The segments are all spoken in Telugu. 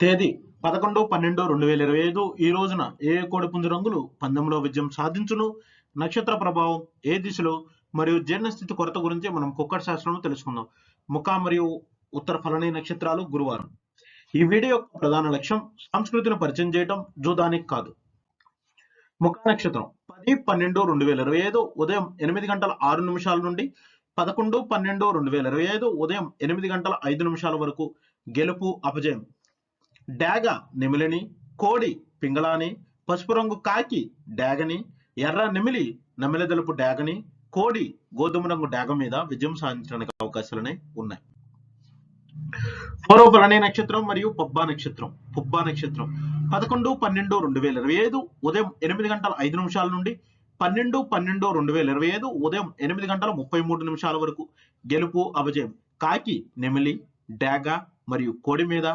తేదీ పదకొండు పన్నెండు రెండు వేల ఇరవై ఐదు. ఈ రోజున ఏ కోడిపుంజు రంగులు పందెంలో విజయం సాధించును? నక్షత్ర ప్రభావం ఏ దిశలో? మరియు జీర్ణస్థితి కొరత గురించి మనం కుక్కట శాస్త్రంలో తెలుసుకుందాం. ముఖ మరియు ఉత్తర ఫలనీ నక్షత్రాలు గురువారం. ఈ వీడియో యొక్క ప్రధాన లక్ష్యం సంస్కృతిని పరిచయం చేయడం జూదానికి కాదు. ముఖ నక్షత్రం పది పన్నెండు రెండు వేల ఇరవై ఐదు ఉదయం ఎనిమిది గంటల ఆరు నిమిషాల నుండి పదకొండు పన్నెండు రెండు వేల ఇరవై ఐదు ఉదయం ఎనిమిది గంటల ఐదు నిమిషాల వరకు గెలుపు అపజయం. డాగ నిమిలిని కోడి పింగళాని పసుపు రంగు కాకి డాగని ఎర్ర నిమిలి నమిలదలుపు డాగని కోడి గోధుమ రంగు డాగ మీద విజయం సాధించడానికి అవకాశాలనే ఉన్నాయి. పూర్వఫల భరణి నక్షత్రం మరియు పబ్బా నక్షత్రం. పుబ్బా నక్షత్రం. పదకొండు పన్నెండు రెండు వేల ఇరవై ఐదు ఉదయం ఎనిమిది గంటల ఐదు నిమిషాల నుండి పన్నెండు పన్నెండు రెండు వేల ఇరవై ఐదు ఉదయం ఎనిమిది గంటల ముప్పై మూడు నిమిషాల వరకు గెలుపు అపజయం కాకి నెమిలి డాగ మరియు కోడి మీద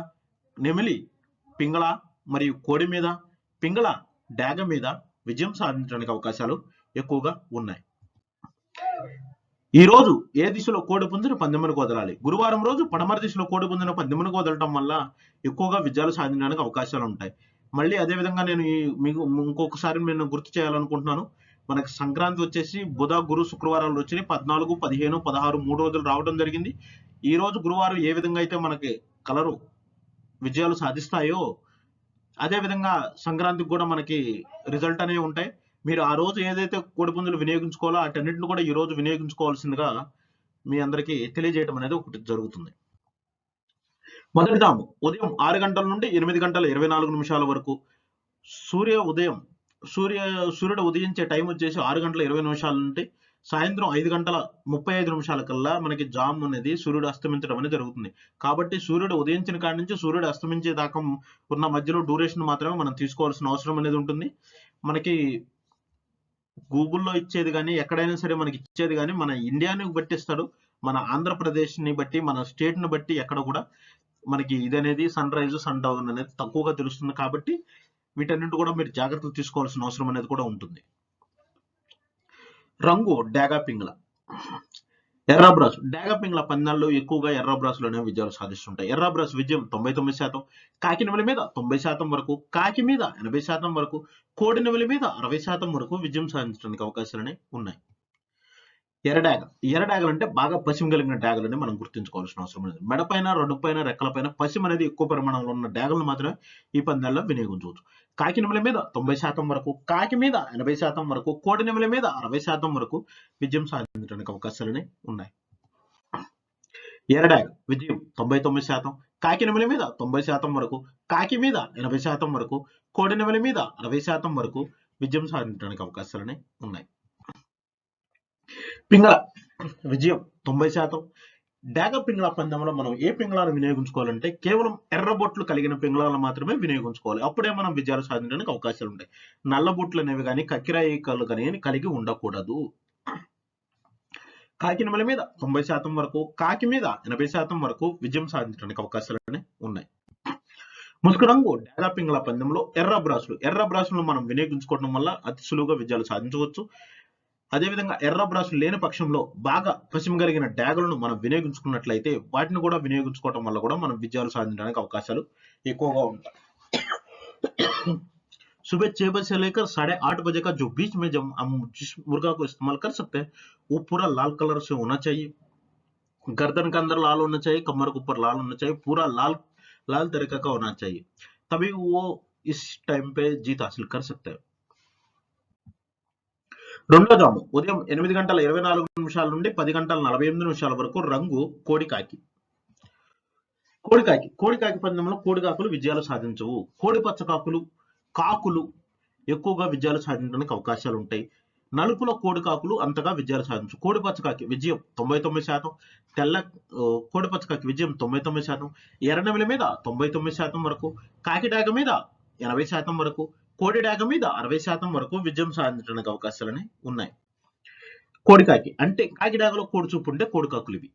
నెమిలి పింగళ మరియు కోడి మీద పింగళ డాగ మీద విజయం సాధించడానికి అవకాశాలు ఎక్కువగా ఉన్నాయి. ఈ రోజు ఏ దిశలో కోడి పుంజును పందెమునకు వదలాలి? గురువారం రోజు పడమర దిశలో కోడి పుంజును పందెమునకు వదలటం వల్ల ఎక్కువగా విజయాలు సాధించడానికి అవకాశాలు ఉంటాయి. మళ్ళీ అదే విధంగా నేను ఈ మీకు ఇంకొకసారి నేను గుర్తు చేయాలనుకుంటున్నాను. మనకి సంక్రాంతి వచ్చేసి బుధ గురు శుక్రవారాలు వచ్చినాయి. పద్నాలుగు పదిహేను పదహారు మూడు రోజులు రావడం జరిగింది. ఈ రోజు గురువారం ఏ విధంగా అయితే మనకి కలరు విజయాలు సాధిస్తాయో అదే విధంగా సంక్రాంతికి కూడా మనకి రిజల్ట్ అనేవి ఉంటాయి. మీరు ఆ రోజు ఏదైతే కోడిపుంజులు వినియోగించుకోవాలో వాటన్నిటిని కూడా ఈ రోజు వినియోగించుకోవాల్సిందిగా మీ అందరికీ తెలియజేయడం అనేది ఒకటి జరుగుతుంది. మొదటి దాము ఉదయం ఆరు గంటల నుండి ఎనిమిది గంటల ఇరవై నాలుగు నిమిషాల వరకు సూర్య ఉదయం సూర్య సూర్యుడు ఉదయించే టైం వచ్చేసి ఆరు గంటల ఇరవై నిమిషాల నుండి సాయంత్రం ఐదు గంటల ముప్పై ఐదు నిమిషాల కల్లా మనకి జామ్ అనేది సూర్యుడు అస్తమించడం అనేది జరుగుతుంది. కాబట్టి సూర్యుడు ఉదయించిన కాడి నుంచి సూర్యుడు అస్తమించే దాకా ఉన్న మధ్యలో డ్యూరేషన్ మాత్రమే మనం తీసుకోవాల్సిన అవసరం అనేది ఉంటుంది. మనకి గూగుల్లో ఇచ్చేది కానీ ఎక్కడైనా సరే మనకి ఇచ్చేది కానీ మన ఇండియాని బట్టి ఇస్తాడు మన ఆంధ్రప్రదేశ్ని బట్టి మన స్టేట్ని బట్టి ఎక్కడ కూడా మనకి ఇది అనేది సన్ రైజ్ సన్ డౌన్ అనేది తక్కువగా తెలుస్తుంది. కాబట్టి వీటన్నిటి కూడా మీరు జాగ్రత్తలు తీసుకోవాల్సిన అవసరం అనేది కూడా ఉంటుంది. రంగు డాగా ఎర్రబ్రాస్ ఎర్ర డాగా పందాల్లో ఎక్కువగా ఎర్రబ్రాస్లోనే విజయాలు సాధిస్తుంటాయి. ఎర్రబ్రాస్ విజయం తొంభై తొమ్మిది శాతం. కాకి నవల మీద తొంభై శాతం వరకు కాకి మీద ఎనభై శాతం వరకు కోడి నెమలి మీద అరవై శాతం వరకు విజయం సాధించడానికి అవకాశాలనే ఉన్నాయి. ఎర్రడాగ. ఎర్రడాగలు అంటే బాగా పసిమ కలిగిన డాగలని మనం గుర్తుంచుకోవాల్సిన అవసరం లేదు. మెడపైన రెండుపైన రెక్కలపైన పసిమ అనేది ఎక్కువ పరిమాణంలో ఉన్న డాగలను మాత్రమే ఈ పందాల్లో వినియోగించవచ్చు. కాకి మీద తొంభై శాతం వరకు కాకి మీద ఎనభై శాతం వరకు కోడి నెమల మీద అరవై శాతం వరకు విజయం సాధించడానికి అవకాశాలనే ఉన్నాయి. ఎరడాగ విజయం తొంభై తొమ్మిది శాతం కాకి నెమలి మీద తొంభై శాతం వరకు కాకి మీద ఎనభై శాతం వరకు కోడి నెమలి మీద అరవై శాతం వరకు విజయం సాధించడానికి అవకాశాలనే ఉన్నాయి. పింగళ విజయం తొంభై శాతం. డాగ పింగళ పందెంలో మనం ఏ పింగళాలను వినియోగించుకోవాలంటే కేవలం ఎర్ర బొట్లు కలిగిన పింగళాలను మాత్రమే వినియోగించుకోవాలి. అప్పుడే మనం విజయాలు సాధించడానికి అవకాశాలు ఉంటాయి. నల్ల బొట్లు అనేవి కానీ కక్కిరాయికలు కానీ కలిగి ఉండకూడదు. కాకి మీద తొంభై శాతం వరకు కాకి మీద ఎనభై శాతం వరకు విజయం సాధించడానికి అవకాశాలు ఉన్నాయి. ముసుగు రంగు డాగా పింగళ పందెంలో ఎర్ర బ్రాసులు. ఎర్ర బ్రాసులను మనం వినియోగించుకోవడం వల్ల అతి సులువుగా విజయాలు సాధించవచ్చు. అదేవిధంగా ఎర్ర బ్రాసులు లేని పక్షంలో బాగా పసిమ కలిగిన డ్యాగులను మనం వినియోగించుకున్నట్లయితే వాటిని కూడా వినియోగించుకోవడం వల్ల కూడా మనం విజయాలు సాధించడానికి అవకాశాలు ఎక్కువగా ఉంటాయి सुबह छह बजे से लेकर साढ़े आठ बजे का जो बीच में जब हम जिस मुर्गा को इस्तेमाल कर सकते हैं वो पूरा लाल कलर से होना चाहिए गर्दन के अंदर लाल होना चाहिए कमर के ऊपर लाल होना चाहिए पूरा लाल लाल तरीके का होना चाहिए तभी वो इस टाइम पे जीत हासिल कर सकते हैं రెండో జాము ఉదయం ఎనిమిది గంటల ఇరవై నాలుగు నిమిషాల నుండి పది గంటల నలభై ఎనిమిది నిమిషాల వరకు రంగు కోడికాకి. కోడికాకి. కోడికాకి పందెంలో కోడికాకులు విజయాలు సాధించవు. కోడి పచ్చకాకులు కాకులు ఎక్కువగా విజయాలు సాధించడానికి అవకాశాలు ఉంటాయి. నలుపుల కోడి కాకులు అంతగా విజయాలు సాధించు కోడి పచ్చకాకి విజయం తొంభై తొమ్మిది శాతం. తెల్ల కోడి పచ్చకాకి విజయం తొంభై తొమ్మిది శాతం. ఎర్రనెమిలి మీద తొంభై తొమ్మిది శాతం వరకు. కాకిటాక మీద ఎనభై శాతం వరకు. కోడి డాగ మీద అరవై శాతం వరకు విజయం సాధించడానికి అవకాశాలని ఉన్నాయి. కోడికాకి అంటే కాకిడాగలో కోడి చూపు ఉంటే కోడికాకులు ఇవి.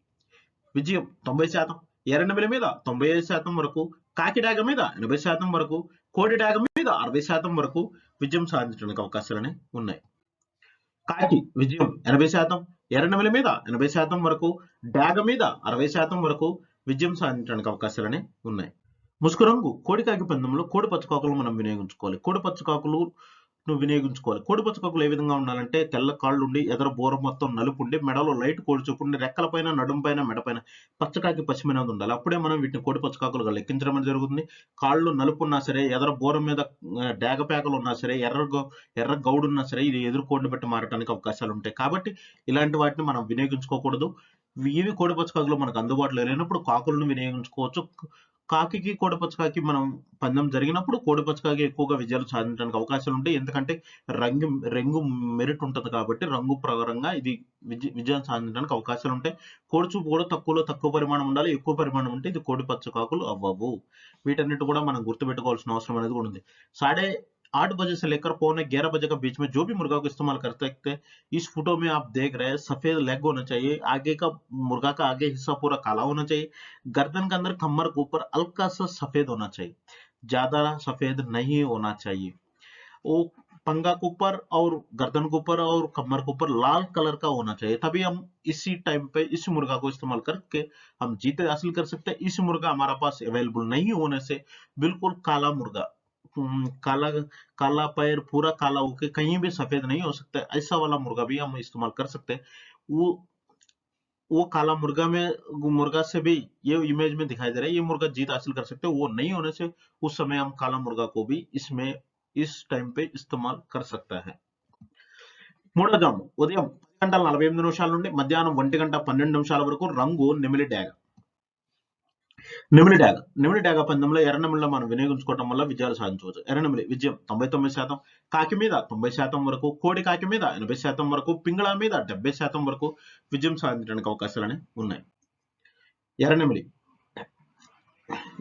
విజయం తొంభై శాతం ఎర్రనెమిలి మీద తొంభై ఐదు శాతం వరకు కాకిడాగ మీద ఎనభై శాతం వరకు కోడిడాగ మీద అరవై శాతం వరకు విజయం సాధించడానికి అవకాశాలని ఉన్నాయి. కాకి విజయం ఎనభై శాతం ఎర్రనెమిలి మీద ఎనభై శాతం వరకు డాగ మీద అరవై శాతం వరకు విజయం సాధించడానికి అవకాశాలని ఉన్నాయి. ముసుగు రంగు కోడికాకి పందెంలో కోడి పచ్చకాకులు మనం వినియోగించుకోవాలి. కోడి పచ్చకాకులు నువ్వు వినియోగించుకోవాలి. కోడి పచ్చకాకులు ఏ విధంగా ఉండాలంటే తెల్ల కాళ్ళు ఉండి ఎదర బోర మొత్తం నలుపు ఉండి మెడలో లైట్ కోడి చూపు ఉండి రెక్కల పైన నడుం పైన మెడపైన పచ్చకాకి పశ్చిమైనది ఉండాలి. అప్పుడే మనం వీటిని కోడి పచ్చకాకులుగా లెక్కించడం అనేది జరుగుతుంది. కాళ్ళు నలుపు ఉన్నా సరే ఎదర బోర మీద ఆ, డేగ పేకలు ఉన్నా సరే ఎర్ర గౌ- ఎర్ర గౌడు ఉన్నా సరే ఇది ఎదురు కోడిని బట్టి మారడానికి అవకాశాలు ఉంటాయి. కాబట్టి ఇలాంటి వాటిని మనం వినియోగించుకోకూడదు. ఇవి కోడి పచ్చకాకులు మనకు అందుబాటులో లేనప్పుడు కాకులను వినియోగించుకోవచ్చు. కాకికి కోడపచ్చకాకి మనం పందెం జరిగినప్పుడు కోడపచ్చకాకి ఎక్కువగా విజయాలు సాధించడానికి అవకాశాలు ఉంటాయి. ఎందుకంటే రంగు రంగు మెరిట్ ఉంటుంది కాబట్టి రంగు ప్రకారంగా ఇది విజయ విజయం సాధించడానికి అవకాశాలు ఉంటాయి. కోడిచూపు కూడా తక్కువలో తక్కువ పరిమాణం ఉండాలి. ఎక్కువ పరిమాణం ఉంటే ఇది కోడిపచ్చకాకులు అవ్వవు. వీటన్నిటి కూడా మనం గుర్తుపెట్టుకోవాల్సిన అవసరం అనేది కూడా ఉంది. సాడే आठ बजे से लेकर पौने ग्यारह बजे के बीच में जो भी मुर्गा को इस्तेमाल कर सकते हैं, इस फ़ोटो में आप देख रहे हैं, सफ़ेद लेग होना चाहिए, आगे का मुर्गा का आगे हिस्सा पूरा काला होना चाहिए, गर्दन के अंदर कमर के ऊपर हल्का सा सफ़ेद होना चाहिए, ज़्यादा सफ़ेद नहीं होना चाहिए। वो पंगा के ऊपर और गर्दन के ऊपर और कमर के ऊपर लाल कलर का होना चाहिए, तभी हम इसी टाइम पे इस मुर्गा को इस्तेमाल करके हम जीते हासिल कर सकते हैं। इस मुर्गा हमारा पास अवेलेबल नहीं होने से बिल्कुल काला मुर्गा काला काला पैर पूरा काला होके कहीं भी सफेद नहीं हो सकता है। ऐसा वाला मुर्गा भी हम इस्तेमाल कर सकते हैं वो वो काला मुर्गा में मुर्गा से भी ये इमेज में दिखाई दे रहा है ये मुर्गा जीत हासिल कर सकते हैं वो नहीं होने से उस समय हम काला मुर्गा को भी इसमें इस टाइम पे इस्तेमाल कर सकता है మూడో జాము ఉదయం పది గంటల నలభై ఎనిమిది నిమిషాల నుండి మధ్యాహ్నం ఒంటి గంట పన్నెండు నిమిషాల వరకు రంగు నెమిలి డాగ నిమిడి డాగ నిమిడి డాగ పందెంలో ఎర్రనమిడిలో మనం వినియోగించుకోవడం వల్ల విజయాలు సాధించవచ్చు. ఎర్రనమిడి విజయం తొంభై తొమ్మిది శాతం కాకి మీద తొంభై శాతం వరకు కోడి కాకి మీద ఎనభై శాతం వరకు పింగళ మీద డెబ్బై శాతం వరకు విజయం సాధించడానికి అవకాశాలని ఉన్నాయి. ఎర్రనమిడి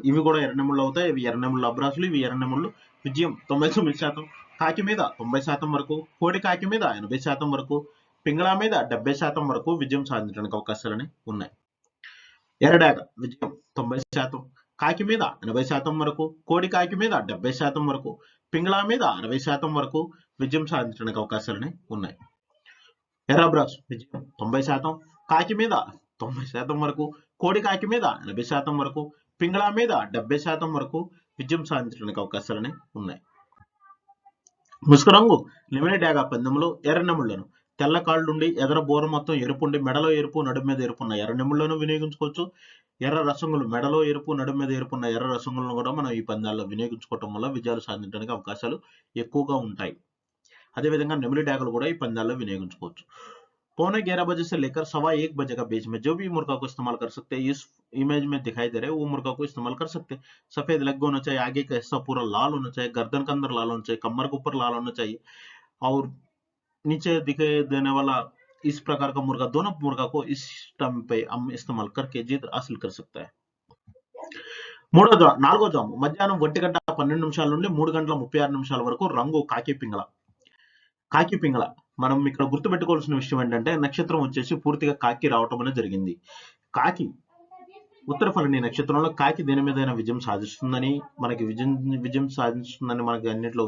ఇవి కూడా ఎర్రనెముళ్ళు అవుతాయి. ఇవి ఎర్రనెముళ్ళు అబ్రాసులు. ఇవి ఎర్రనెముళ్ళు విజయం తొంభై తొమ్మిది శాతం కాకి మీద తొంభై శాతం వరకు కోడి కాకి మీద ఎనభై శాతం వరకు పింగళ మీద డెబ్బై శాతం వరకు విజయం సాధించడానికి అవకాశాలని ఉన్నాయి. ఎర్రడాగ విజయం తొంభై శాతం. కాకి మీద ఎనభై శాతం వరకు కోడి కాకి మీద డెబ్బై శాతం వరకు పింగళా మీద అరవై శాతం వరకు విజయం సాధించడానికి అవకాశాలని ఉన్నాయి. ఎర్రబ్రాస్ విజయం తొంభై శాతం కాకి మీద తొంభై శాతం వరకు కోడి కాకి మీద ఎనభై శాతం వరకు పింగళా మీద డెబ్బై శాతం వరకు విజయం సాధించడానికి అవకాశాలని ఉన్నాయి. ముసుగు రంగు లిమినెట్ యాగా పందెంలో ఎర్రనెముళ్ళను తెల్ల కాళ్ళుండి ఎదర బోర మొత్తం ఎరుపుండి మెడలో ఎరుపు నడుము మీద ఎరుపు ఉన్న ఎర్రనెముళ్లను వినియోగించుకోవచ్చు ఎర్ర రసంగులు మెడలో ఎరుపు నడుము మీద ఎరుపు ఉన్న ఎర్ర రసంగులను కూడా మనం ఈ పందాల్లో వినియోగించుకోవటం వల్ల విజయాలు సాధించడానికి అవకాశాలు ఎక్కువగా ఉంటాయి అదేవిధంగా నెమిలి డాగలు కూడా ఈ పందాల్లో వినియోగించుకోవచ్చు पौने ग्यारह बजे से लेकर सवा एक बजे का बीच में जो भी मुर्गा को इस्तेमाल कर सकते हैं इस इमेज में दिखाई दे रहे हैं वो मुर्गा को इस्तेमाल कर सकते हैं सफेद लेग होना चाहिए आगे का हिस्सा पूरा लाल होना चाहिए गर्दन के अंदर लाल होना चाहिए कमर के ऊपर लाल होना चाहिए और नीचे दिखाई देने वाला इस प्रकार का मुर्गा दोनों मुर्गा को इस टाइम पे हम इस्तेमाल करके जीत हासिल कर सकता है మూడో జా నాలుగో జాము మధ్యాహ్నం ఒంటి గంట పన్నెండు నిమిషాల నుండి మూడు గంటల ముప్పై ఆరు నిమిషాల వరకు రంగు కాకి పింగళ కాకి పింగళ మనం ఇక్కడ గుర్తుపెట్టుకోవాల్సిన విషయం ఏంటంటే నక్షత్రం వచ్చేసి పూర్తిగా కాకి రావటం అనేది జరిగింది కాకి ఉత్తర ఫలని నక్షత్రంలో కాకి దేని మీదైనా విజయం సాధిస్తుందని మనకి విజయం విజయం సాధిస్తుందని మనకి అన్నింటిలో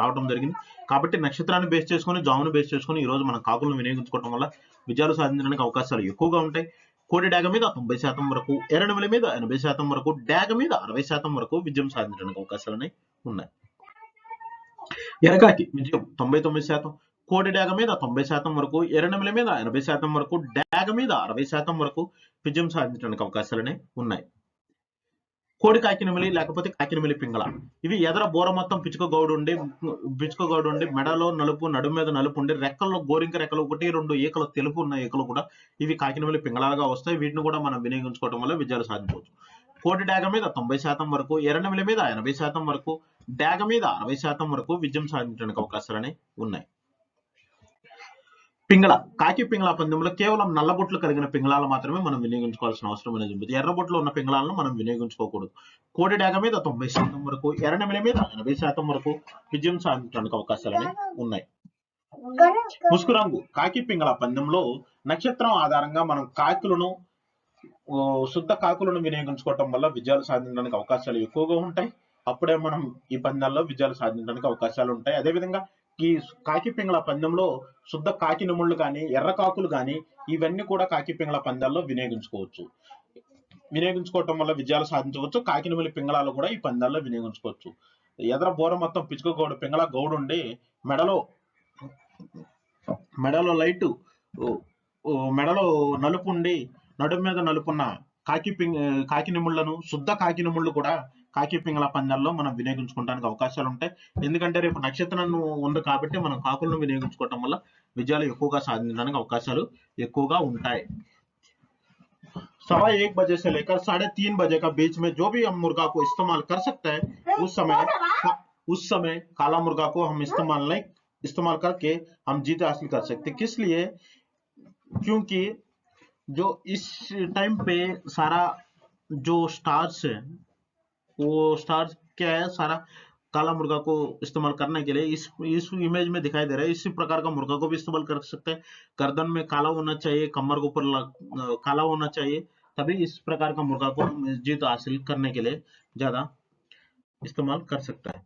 రావడం జరిగింది. కాబట్టి నక్షత్రాన్ని బేస్ చేసుకొని జామును బేస్ చేసుకొని ఈ రోజు మనం కాకులను వినియోగించుకోవడం వల్ల విజయాలు సాధించడానికి అవకాశాలు ఎక్కువగా ఉంటాయి. కోడి డాగ మీద తొంభై శాతం వరకు ఎర్రనెమలి మీద ఎనభై శాతం వరకు డాగ మీద అరవై శాతం వరకు విజయం సాధించడానికి అవకాశాలు ఉన్నాయి. ఎరకాకి విజయం తొంభై తొమ్మిది శాతం కోడి డాగ మీద తొంభై శాతం వరకు ఎర్రనెమలి మీద ఎనభై శాతం వరకు డాగ మీద అరవై శాతం వరకు విజయం సాధించడానికి అవకాశాలనే ఉన్నాయి. కోడి కాకినమిలి లేకపోతే కాకినమిలి పింగళ. ఇవి ఎదర బోర మొత్తం పిచ్చుక గౌడు ఉండి పిచ్చుక గౌడు ఉండి మెడలో నలుపు నడుము మీద నలుపు ఉండి రెక్కల్లో గోరింక రెక్కలు ఒకటి రెండు ఈకలు తెలుపు ఉన్న ఈకలు కూడా ఇవి కాకినమిలి పింగళాలుగా వస్తాయి. వీటిని కూడా మనం వినియోగించుకోవడం వల్ల విజయాలు సాధించవచ్చు. కోటి డాగ మీద తొంభై శాతం వరకు ఎర్రనమిలి మీద ఎనభై శాతం వరకు డాగ మీద అరవై శాతం వరకు విజయం సాధించడానికి అవకాశాలనే ఉన్నాయి. పింగళ కాకి పింగళ పందెంలో కేవలం నల్లబొట్లు కలిగిన పింగళాలు మాత్రమే మనం వినియోగించుకోవాల్సిన అవసరం అనేది ఉంది. ఎర్రబొట్లు ఉన్న పింగళాలను మనం వినియోగించుకోకూడదు. కోడి డాగ మీద తొంభై శాతం వరకు ఎర్రనెమిలి మీద ఎనభై శాతం వరకు విజయం సాధించడానికి అవకాశాలు ఉన్నాయి. ముసుగు రంగు కాకి పింగళ పందెంలో నక్షత్రం ఆధారంగా మనం కాకులను శుద్ధ కాకులను వినియోగించుకోవటం వల్ల విజయాలు సాధించడానికి అవకాశాలు ఎక్కువగా ఉంటాయి. అప్పుడే మనం ఈ పందాల్లో విజయాలు సాధించడానికి అవకాశాలు ఉంటాయి. అదేవిధంగా ఈ కాకి పింగళ పందెంలో శుద్ధ కాకి నిముళ్ళు కానీ ఎర్ర కాకులు కానీ ఇవన్నీ కూడా కాకి పింగళ పందాల్లో వినియోగించుకోవచ్చు. వినియోగించుకోవటం వల్ల విజయాలు సాధించవచ్చు. కాకినమల్లి పింగళాలు కూడా ఈ పందాల్లో వినియోగించుకోవచ్చు. ఎదర బోర మొత్తం పిచుక గౌడు పింగళ గౌడు ఉండి మెడలో మెడలో లైట్ మెడలో నలుపు ఉండి నడుము మీద నలుపున్న కాకి పింగ్ కాకి శుద్ధ కాకినిముళ్ళు కూడా కాకి పింగళ పందాల్లో మనం వినియోగించుకోవడానికి అవకాశాలు ఉంటాయి ఎందుకంటే రేపు నక్షత్రం ఉంది కాబట్టి మనం కాకులను వినియోగించుకోవటం వల్ల విజయాలు ఎక్కువగా సాధించడానికి అవకాశాలు ఎక్కువగా ఉంటాయి सवा एक बजे से लेकर साढ़े तीन बजे का बीच में जो भी हम मुर्गा को इस्तेमाल कर सकते हैं उस समय का- उस समय काला मुर्गा को हम इस्तेमाल नहीं इस्तेमाल करके हम जीत हासिल कर सकते हैं। किस लिए क्योंकि जो इस टाइम पे सारा जो स्टार्स है वो स्टार क्या है? सारा काला मुर्गा को इस्तेमाल करने के लिए इस इस इमेज में दिखाई दे रहा है। इसी प्रकार का मुर्गा को भी इस्तेमाल कर सकते हैं। गर्दन में काला होना चाहिए, कमर के ऊपर काला होना चाहिए, तभी इस प्रकार का मुर्गा को जीत हासिल करने के लिए ज़्यादा इस्तेमाल कर सकता है।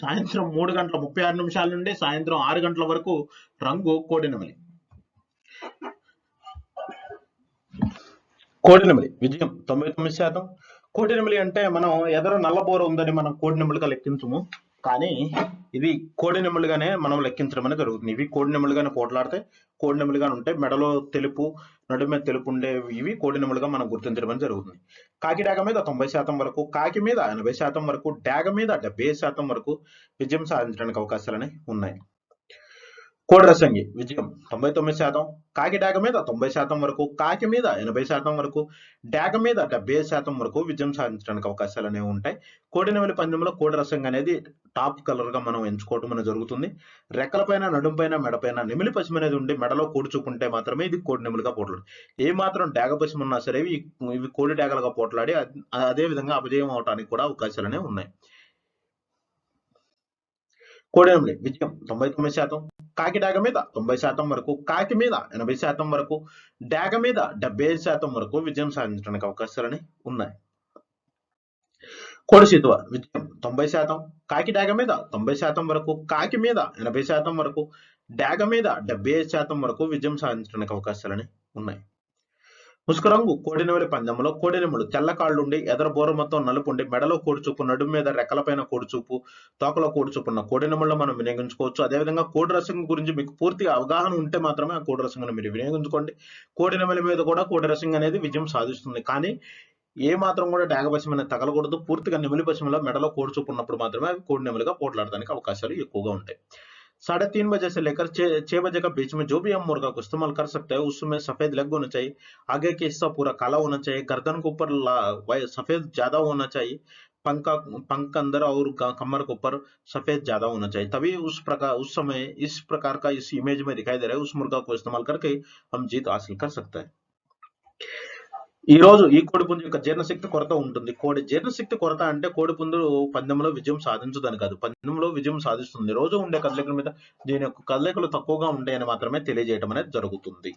సాయంత్రం మూడు గంటల ముప్పై आर నిమిషాల నుండి సాయంత్రం ఆరు గంటల వరకు రంగు కోడినెమలి. కోడినెమలి, విజయం తొంభై తొమ్మిది కోడినెమలి అంటే మనం ఎదర నల్లబోర ఉందని మనం కోడినెమలిగా లెక్కించము. కానీ ఇది కోడినెమలిగానే మనం లెక్కించడం అనేది జరుగుతుంది. ఇవి కోడినెమలిగానే పోట్లాడితే కోడినెమలిగానే ఉంటాయి మెడలో తెలుపు నడుము మీద తెలుపు ఉండే ఇవి కోడినెమలుగా మనం గుర్తించడం అనేది జరుగుతుంది. కాకి డాగ మీద తొంభై శాతం వరకు కాకి మీద ఎనభై శాతం వరకు డాగ మీద డెబ్బై శాతం వరకు విజయం సాధించడానికి అవకాశాలని ఉన్నాయి. కోడరసంగి విజయం. తొంభై తొమ్మిది శాతం. కాకి డాక మీద తొంభై శాతం వరకు కాకి మీద ఎనభై శాతం వరకు డాక మీద డెబ్బై శాతం వరకు విజయం సాధించడానికి అవకాశాలు అనేవి ఉంటాయి. కోడినవెలి పందెంలో కోడరసంగి అనేది టాప్ కలర్గా మనం ఎంచుకోవడం అనేది జరుగుతుంది. రెక్కలపైన నడుంపైన మెడపైన నెమిలి పశ్చిమ అనేది ఉండి మెడలో కూడుచుకుంటే మాత్రమే ఇది కోడి నెమలిగా పోట్లాడు. ఏ మాత్రం డాగ పశ్చిమ ఉన్నా సరే ఇవి కోడి డాగలుగా పోట్లాడి అదే విధంగా అపజయం అవడానికి కూడా అవకాశాలు అనేవి ఉన్నాయి. కోడెనెమలి విజయం. తొంభై తొమ్మిది శాతం. కాకి డాగ మీద తొంభై శాతం వరకు కాకి మీద ఎనభై శాతం వరకు డాగ మీద డెబ్బై ఐదు శాతం వరకు విజయం సాధించడానికి అవకాశాలని ఉన్నాయి. కోడిసీతువ విజయం తొంభై శాతం కాకి డాగ మీద తొంభై శాతం వరకు కాకి మీద ఎనభై శాతం వరకు డాగ మీద డెబ్బై ఐదు శాతం వరకు విజయం సాధించడానికి అవకాశాలని ఉన్నాయి. ముసుకరంగు కోడినెమలి పందెంలో కోడినములు తెల్ల కాళ్ళుండి ఎదర బోర మొత్తం నలుపుండి మెడలో కోడిచూపు నడుము మీద రెక్కలపైన కోడిచూపు తోకలో కూడుచూపున్న ఉన్న మనం వినియోగించుకోవచ్చు. అదేవిధంగా కోడి రసం గురించి మీకు పూర్తిగా అవగాహన ఉంటే మాత్రమే ఆ కోడి రసం మీరు వినియోగించుకోండి. కోడినెమలి మీద కూడా కోడి రసం అనేది విజయం సాధిస్తుంది. కానీ ఏ మాత్రం కూడా డాగపశం అనేది తగలకూడదు. పూర్తిగా నెమిలి పశ్చిమలో మెడలో కోడిచూపు ఉన్నప్పుడు మాత్రమే అవి కోడి నెమలిగా పోట్లాడడానికి అవకాశాలు ఎక్కువగా ఉంటాయి. साढ़े तीन बजे से लेकर छह बजे का बीच में जो भी हम मुर्गा को इस्तेमाल कर सकते हैं, उसमें सफ़ेद लेग होना चाहिए। आगे के हिस्सा पूरा काला होना चाहिए, गर्दन के ऊपर सफ़ेद ज़्यादा होना चाहिए, पंख पंख अंदर और कमर के ऊपर सफ़ेद ज़्यादा होना चाहिए। तभी उस प्रकार उस समय इस प्रकार का इस इमेज में दिखाई दे रहा है, उस मुर्गा को इस्तेमाल करके हम जीत हासिल कर सकते हैं। ఈ రోజు ఈ కోడిపుంజు యొక్క జీర్ణశక్తి కొరత ఉంటుంది. కోడి జీర్ణశక్తి కొరత అంటే కోడిపుంజు పందెంలో విజయం సాధించదని కాదు. పందెంలో విజయం సాధిస్తుంది. రోజు ఉండే కదలికల మీద దీని యొక్క కదలికలు తక్కువగా ఉంటాయని మాత్రమే తెలియజేయడం అనేది జరుగుతుంది.